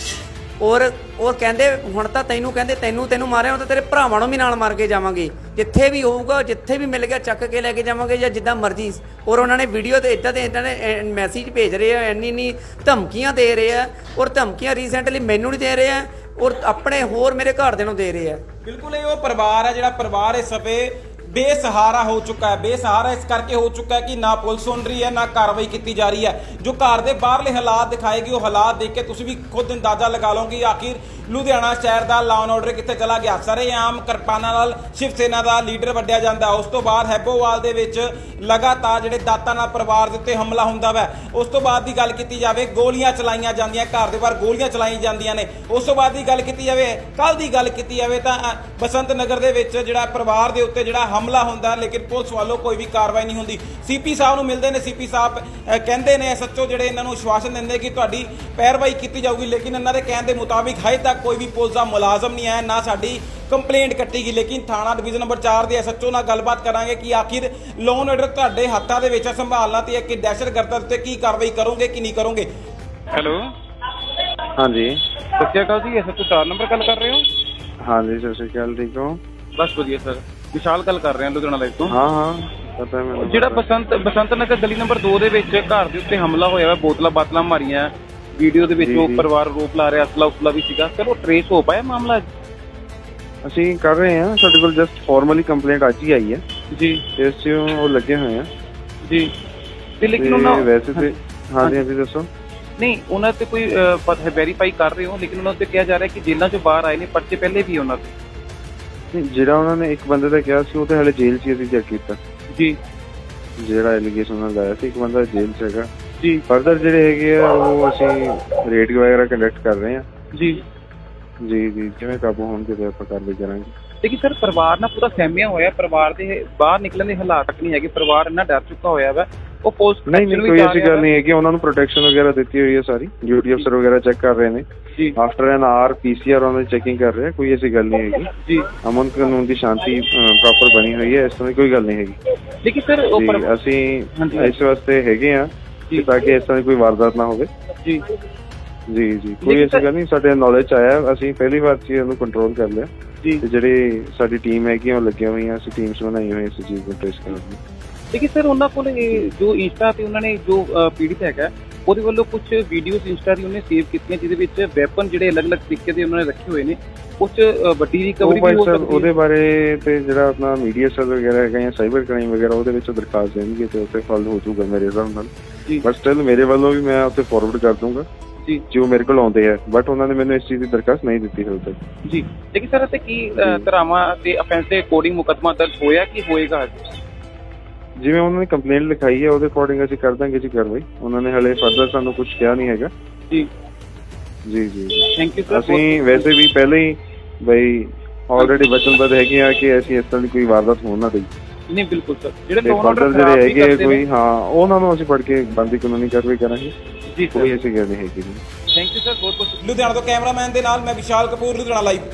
ਔਰ ਔਰ ਕਹਿੰਦੇ, ਹੁਣ ਤਾਂ ਤੈਨੂੰ ਕਹਿੰਦੇ, ਤੈਨੂੰ ਤੈਨੂੰ ਮਾਰਿਆ, ਉਹ ਤਾਂ ਤੇਰੇ ਭਰਾਵਾਂ ਨੂੰ ਵੀ ਨਾਲ ਮਾਰ ਕੇ ਜਾਵਾਂਗੇ। ਜਿੱਥੇ ਵੀ ਹੋਊਗਾ, ਜਿੱਥੇ ਵੀ ਮਿਲ ਗਿਆ, ਚੱਕ ਕੇ ਲੈ ਕੇ ਜਾਵਾਂਗੇ ਜਾਂ ਜਿੱਦਾਂ ਮਰਜ਼ੀ। ਔਰ ਉਹਨਾਂ ਨੇ ਵੀਡੀਓ ਤੇ ਇਦਾਂ ਦੇ ਇਦਾਂ ਦੇ ਮੈਸੇਜ ਭੇਜ ਰਹੇ ਆ, ਇੰਨੀ ਇੰਨੀ ਧਮਕੀਆਂ ਦੇ ਰਹੇ ਆ, ਔਰ ਧਮਕੀਆਂ ਰੀਸੈਂਟਲੀ ਮੈਨੂੰ ਨਹੀਂ ਦੇ ਰਹੇ ਆ, ਔਰ ਆਪਣੇ ਹੋਰ ਮੇਰੇ ਘਰ ਦੇ ਨੂੰ ਦੇ ਰਹੇ ਆ। ਬਿਲਕੁਲ ਇਹ ਉਹ ਪਰਿਵਾਰ ਹੈ ਜਿਹੜਾ ਪਰਿਵਾਰ ਇਸ ਸਫੇ ਬੇਸਹਾਰਾ ਹੋ ਚੁੱਕਾ ਹੈ। ਬੇਸਹਾਰਾ ਇਸ ਕਰਕੇ ਹੋ ਚੁੱਕਾ ਹੈ ਕਿ ਨਾ ਪੁਲਿਸ ਸੁਣ ਰਹੀ ਹੈ, ਨਾ ਕਾਰਵਾਈ ਕੀਤੀ ਜਾ ਰਹੀ ਹੈ। ਜੋ ਘਰ ਦੇ ਬਾਹਰਲੇ ਹਾਲਾਤ ਦਿਖਾਏਗੀ, ਉਹ ਹਾਲਾਤ ਦੇਖ ਕੇ ਤੁਸੀਂ ਵੀ ਖੁਦ ਅੰਦਾਜ਼ਾ ਲਗਾ ਲਓਗੇ ਕਿ ਆਖਿਰ ਲੁਧਿਆਣਾ ਸ਼ਹਿਰ ਦਾ ਲਾਅ ਆਰਡਰ ਕਿੱਥੇ ਚਲਾ ਗਿਆ। ਸਰੇਆਮ ਕਿਰਪਾਨਾਂ ਨਾਲ ਸ਼ਿਵ ਸੈਨਾ ਦਾ ਲੀਡਰ ਵੱਡਿਆ ਜਾਂਦਾ। ਉਸ ਤੋਂ ਬਾਅਦ ਹੈਬੋਵਾਲ ਦੇ ਵਿੱਚ ਲਗਾਤਾਰ ਜਿਹੜੇ ਦਾਤਾਂ ਨਾਲ ਪਰਿਵਾਰ ਦੇ ਉੱਤੇ ਹਮਲਾ ਹੁੰਦਾ ਵੈ। ਉਸ ਤੋਂ ਬਾਅਦ ਦੀ ਗੱਲ ਕੀਤੀ ਜਾਵੇ, ਗੋਲੀਆਂ ਚਲਾਈਆਂ ਜਾਂਦੀਆਂ, ਘਰ ਦੇ ਬਾਹਰ ਗੋਲੀਆਂ ਚਲਾਈਆਂ ਜਾਂਦੀਆਂ ਨੇ। ਉਸ ਤੋਂ ਬਾਅਦ ਦੀ ਗੱਲ ਕੀਤੀ ਜਾਵੇ ਕੱਲ ਦੀ ਗੱਲ ਕੀਤੀ ਜਾਵੇ ਤਾਂ ਬਸੰਤ ਨਗਰ ਦੇ ਵਿੱਚ ਜਿਹੜਾ ਪਰਿਵਾਰ ਦੇ ਉੱਤੇ ਜਿਹੜਾ ਹਮਲਾ ਹੁੰਦਾ ਲੇਕਿਨ ਪੁਲਿਸ ਵੱਲੋਂ ਕੋਈ ਵੀ ਕਾਰਵਾਈ ਨਹੀਂ ਹੁੰਦੀ। ਸੀਪੀ ਸਾਹਿਬ ਨੂੰ ਮਿਲਦੇ ਨੇ ਸੀਪੀ ਸਾਹਿਬ ਕਹਿੰਦੇ ਨੇ ਸੱਚੋ ਜਿਹੜੇ ਇਹਨਾਂ ਨੂੰ ਵਿਸ਼ਵਾਸਨ ਦਿੰਦੇ ਕਿ ਤੁਹਾਡੀ ਪੈਰਵਾਈ ਕੀਤੀ ਜਾਊਗੀ ਲੇਕਿਨ ਇਹਨਾਂ ਦੇ ਕਹਿਣ ਦੇ ਮੁਤਾਬਿਕ ਹਜੇ ਤੱਕ ਕੋਈ ਵੀ ਪੁਲਿਸ ਦਾ ਮੁਲਾਜ਼ਮ ਨਹੀਂ ਆਇਆ ਨਾ ਸਾਡੀ ਕੰਪਲੇਂਟ ਕੱਟੀ ਗਈ। ਲੇਕਿਨ ਥਾਣਾ ਡਿਵੀਜ਼ਨ ਨੰਬਰ 4 ਦੇ ਐਸਐਚਓ ਨਾਲ ਗੱਲਬਾਤ ਕਰਾਂਗੇ ਕਿ ਆਖਿਰ ਲੋਨ ਆਰਡਰ ਤੁਹਾਡੇ ਹੱਥਾਂ ਦੇ ਵਿੱਚ ਸੰਭਾਲਣਾ ਤੇ ਕਿ ਦਹਿਸ਼ਤਗਰਦਾਂ ਉੱਤੇ ਕੀ ਕਾਰਵਾਈ ਕਰੋਗੇ ਕਿ ਨਹੀਂ ਕਰੋਗੇ? ਹੈਲੋ? ਹਾਂਜੀ। ਸਤਿ ਸ਼੍ਰੀ ਅਕਾਲ ਜੀ ਐਸਐਚਓ 4 ਨੰਬਰ ਗੱਲ ਕਰ ਰਹੇ ਹੋ? ਹਾਂਜੀ ਸਤਿ ਸ਼੍ਰੀ ਅਕਾਲ ਠੀਕ ਹੋ? ਬਸ ਵਧੀਆ ਸਰ। ਵਿਸ਼ਾਲ ਗੱਲ ਕਰ ਰਹੇ ਹਾਂ ਲੁਧਿਆਣਾ ਲਾਈਵ ਤੋਂ। ਹਾਂ ਹਾਂ ਪਤਾ ਹੈ ਮੈਨੂੰ। ਜਿਹੜਾ। ਬਸੰਤ ਬਸੰਤ ਨਗਰ ਗਲੀ ਨੰਬਰ 2 ਦੇ ਵਿੱਚ ਘਰ ਦੇ ਉੱਤੇ ਹਮਲਾ ਹੋਇਆ ਹੈ ਬੋਤਲਾਂ ਬਾਤਲਾਂ ਮਾਰੀਆਂ। ਵੀਡੀਓ ਦੇ ਵਿੱਚ ਜੀ, ਉਹ ਜੀ। ਪਰਿਵਾਰ ਰੋਪ ਲਾ ਰਿਹਾ ਅਸਲਾ ਉਸਲਾ ਵੀ ਸੀਗਾ। ਉਹ ਟਰੇਸ ਹੋ ਪਾਇਆ ਮਾਮਲਾ ਅਸੀਂ ਕਰ ਰਹੇ ਹਾਂ ਸਾਡੇ ਕੋਲ ਜਸਟ ਫਾਰਮਲੀ ਕੰਪਲੇਂਟ ਅੱਜ ਹੀ ਆਈ ਹੈ। ਜੀ। ਇਸ 'ਚ ਉਹ ਲੱਗੇ ਹੋਏ ਆ। ਜੀ। ਤੇ ਲੇਕਿਨ ਤੇ ਉਹਨਾਂ ਵੈਸੇ ਤੇ ਹਾਂਜੀ ਹਾਂਜੀ ਦੱਸੋ। ਨਹੀਂ ਉਹਨਾਂ ਤੇ ਕੋਈ ਹੈ ਵੈਰੀਫਾਈ ਕਰ ਰਹੇ ਹੋ ਲੇਕਿਨ ਉਹਨਾਂ ਤੇ ਕਿਹਾ ਜਾ ਰਿਹਾ ਕਿ ਜੇਲ੍ਹਾਂ ਚੋਂ ਬਾਹਰ ਆਏ ਨੇ ਪਰਚੇ ਪਹਿਲੇ ਵੀ ਉਹਨਾਂ ਤੇ ਨਹੀਂ, ਜਿਹੜਾ ਉਹਨਾਂ ਨੇ ਇੱਕ ਬੰਦੇ ਦਾ ਕਿਹਾ ਸੀ ਉਹ ਤਾਂ ਹਲੇ ਜੇਲ੍ਹ 'ਚ ਹੀ ਅਸੀਂ ਚੈੱਕ ਕੀਤਾ। ਜੀ। ਜਿਹੜਾ ਐਲੀਗੇਸ਼ਨ ਉਹਨਾਂ ਲਾਇਆ ਸੀ ਇੱਕ ਬੰਦਾ ਜੇਲ੍ਹ 'ਚ ਹੈਗਾ। ਜੀ। ਫਰਦਰ ਜਿਹੜੇ ਹੈਗੇ ਆ ਉਹ ਅਸੀਂ ਰੇਡ ਵਗੈਰਾ ਕੰਡਕਟ ਕਰ ਰਹੇ ਹਾਂ। ਜੀ। ਜੀ ਜੀ ਜਿਵੇਂ ਕਾਬੂ ਹੋਣਗੇ ਤੇ ਆਪਾਂ ਕਾਰਵਾਈ ਕਰਾਂਗੇ। ਲੇਕਿਨ ਸਰ ਪਰਿਵਾਰ ਨਾਲ ਪੂਰਾ ਸਹਿਮਿਆ ਹੋਇਆ। ਪਰਿਵਾਰ ਦੇ ਬਾਹਰ ਨਿਕਲਣ ਦੇ ਹਾਲਾਤ ਤੱਕ ਨਹੀਂ ਹੈਗੇ ਪਰਿਵਾਰ ਇੰਨਾ ਡਰ ਚੁੱਕਾ ਹੋਇਆ ਵਾ ਉਹ ਪੁਲਿਸ ਨਹੀਂ ਨਹੀਂ ਕੋਈ ਐਸੀ ਗੱਲ। ਨਹੀਂ ਹੈ ਕਿ ਉਹਨਾਂ ਨੂੰ ਪ੍ਰੋਟੈਕਸ਼ਨ ਵਗੈਰਾ ਦਿੱਤੀ ਹੋਈ ਹੈ ਸਾਰੀ ਡਿਊਟੀ ਅਫਸਰ ਵਗੈਰਾ ਚੈੱਕ ਕਰ ਰਹੇ ਨੇ। ਜੀ। ਆਫਟਰ ਐਨ ਆਰ ਪੀਸੀਆਰ ਉਹਨਾਂ ਦੀ ਚੈਕਿੰਗ ਕਰ ਰਹੇ ਆ ਕੋਈ ਐਸੀ ਗੱਲ ਨਹੀਂ ਹੈਗੀ। ਜੀ। ਅਮਨ ਕਾਨੂੰਨ ਦੀ ਸ਼ਾਂਤੀ ਪ੍ਰੋਪਰ ਬਣੀ ਹੋਈ ਹੈ ਇਸ ਤਰ੍ਹਾਂ ਦੀ ਕੋਈ ਗੱਲ ਨਹੀਂ ਹੈਗੀ। ਲੇਕਿਨ ਸਰ ਉਹ ਅਸੀਂ। ਇਸ ਵਾਸਤੇ ਹੈਗੇ ਆ ਤਾਂ ਕਿ ਇਸ ਤਰ੍ਹਾਂ ਦੀ ਕੋਈ ਵਾਰਦਾਤ ਨਾ ਹੋਵੇ। ਜੀ। ਜੀ ਜੀ। ਕੋਈ ਲੇਕਿਨ ਐਸੀ ਸਰ- ਗੱਲ ਨਹੀਂ ਸਾਡੇ ਨੌਲੇਜ ਚ ਆਇਆ। ਅਸੀਂ ਪਹਿਲੀ ਵਾਰ ਚ ਹੀ ਉਹਨੂੰ ਕੰਟਰੋਲ ਕਰ ਲਿਆ। ਜੀ। ਤੇ ਜਿਹੜੀ ਸਾਡੀ ਟੀਮ ਹੈਗੀ ਆ, ਉਹ ਲੱਗੀਆਂ ਹੋਈਆਂ ਅਸੀਂ ਟੀਮਸ ਬਣਾਈਆਂ ਹੋਈਆਂ ਇਸ ਚੀਜ਼ ਨੂੰ ਟ੍ਰੇਸ ਕਰਨ ਲਈ। ਲੇਕਿਨ ਸਰ ਉਹਨਾਂ ਕੋਲ ਇਹ ਜੋ ਇੰਸਟਾ ਤੇ ਉਹਨਾਂ ਨੇ ਜੋ ਅਹ, ਪੀੜਿਤ ਹੈਗਾ ਉਹਦੇ ਵੱਲੋਂ ਕੁਝ ਵੀਡੀਓਜ਼ ਇੰਸਟਾ ਦੀ ਉਹਨੇ ਸੇਵ ਕੀਤੀਆਂ ਜਿਹਦੇ ਵਿੱਚ ਵੈਪਨ ਜਿਹੜੇ ਅਲੱਗ-ਅਲੱਗ ਤਰੀਕੇ ਦੇ ਉਹਨਾਂ ਨੇ ਰੱਖੇ ਹੋਏ ਨੇ। ਕੁਝ ਵੱਡੀ ਉਹ ਰਿਕਵਰੀ ਭਾਈ ਵੀ ਹੋ ਸਾਹਿਬ ਸਕਦੀ ਉਹਦੇ ਹੈ ਬਾਰੇ ਤੇ ਜਿਹੜਾ ਆਪਣਾ ਮੀਡੀਆ ਸੈਲ ਵਗੈਰਾ ਹੈਗਾ ਜਾਂ ਸਾਈਬਰ ਕ੍ਰਾਈਮ ਵਗੈਰਾ ਉਹਦੇ ਵਿੱਚ ਦਰਖਾਸਤ ਦੇਣਗੇ ਤੇ ਉੱਥੇ ਫਲ ਹੋ ਜਾਊਗਾ ਮੇਰੇ ਹਿਸਾਬ ਨਾਲ। ਜੀ। ਬਟ ਸਟਿਲ ਮੇਰੇ ਵੱਲੋਂ ਵੀ ਮੈਂ ਉੱਥੇ ਫਾਰਵਰਡ ਕਰ ਦੂੰਗਾ ਜੀ ਜੋ ਮੇਰੇ ਕੋਲ ਆਉਂਦੇ ਆ ਬਟ ਉਹਨਾਂ ਨੇ ਮੈਨੂੰ ਇਸ ਚੀਜ਼ ਦੀ ਦਰਖਾਸਤ ਨਹੀਂ ਦਿੱਤੀ ਹਾਲੇ ਤੱਕ। ਜੀ ਲੇਕਿਨ ਸਰ ਅਤੇ ਕੀ ਧਾਰਾਵਾਂ ਤੇ ਅਫੈਂਸ ਦੇ ਅਕੋਰਡਿੰਗ ਮੁਕੱਦਮਾ ਦਰਜ ਹੋਇਆ ਕਿ ਹੋਏਗਾ ਜਿਵੇਂ ਉਹਨਾਂ ਨੇ ਕੰਪਲੇਂਟ ਲਿਖਾਈ ਹੈ ਉਹਦੇ ਅਕੋਰਡਿੰਗ ਅਸੀਂ ਕਰ ਦਾਂਗੇ ਜੀ ਕਾਰਵਾਈ। ਉਹਨਾਂ ਨੇ ਹਲੇ ਫਰਦਰ ਸਾਨੂੰ ਕੁਝ ਕਿਹਾ ਨਹੀਂ ਹੈਗਾ। ਜੀ। ਜੀ ਜੀ। ਥੈਂਕ ਯੂ ਸਰ ਅਸੀਂ ਵੈਸੇ ਵੀ ਪਹਿਲੇ ਹੀ ਬਈ ਆਲਰੇਡੀ ਵਚਨਬੱਧ ਹੈਗੇ ਆ ਕਿ ਅਸੀਂ ਇਸ ਤਰ੍ਹਾਂ ਦੀ ਕੋਈ ਵਾਰਦਾਤ ਹੋਣ ਨਾ ਦੇਈ। ਨਹੀਂ ਬਿਲਕੁਲ ਸਰ ਜਿਹੜੇ ਤੇ ਆਰਡਰ ਜਿਹੜੇ ਹੈਗੇ ਕੋਈ ਹਾਂ ਉਹਨਾਂ ਨੂੰ ਅਸੀਂ ਫੜ ਕੇ ਬੰਦੀ ਕਾਨੂੰਨੀ ਕਾਰਵਾਈ ਕਰਾਂਗੇ। ਜੀ ਕੋਈ ਐਸੀ ਗੱਲ ਨਹੀਂ ਹੈਗੀ ਜੀ। ਥੈਂਕ ਯੂ ਸਰ ਬਹੁਤ ਬਹੁਤ ਲੁਧਿਆਣਾ ਤੋਂ ਕੈਮਰਾਮੈਨ ਦੇ ਨਾਲ ਮੈਂ ਵਿਸ਼ਾਲ ਕਪੂਰ, ਲੁਧਿਆਣਾ ਲਾਈਵ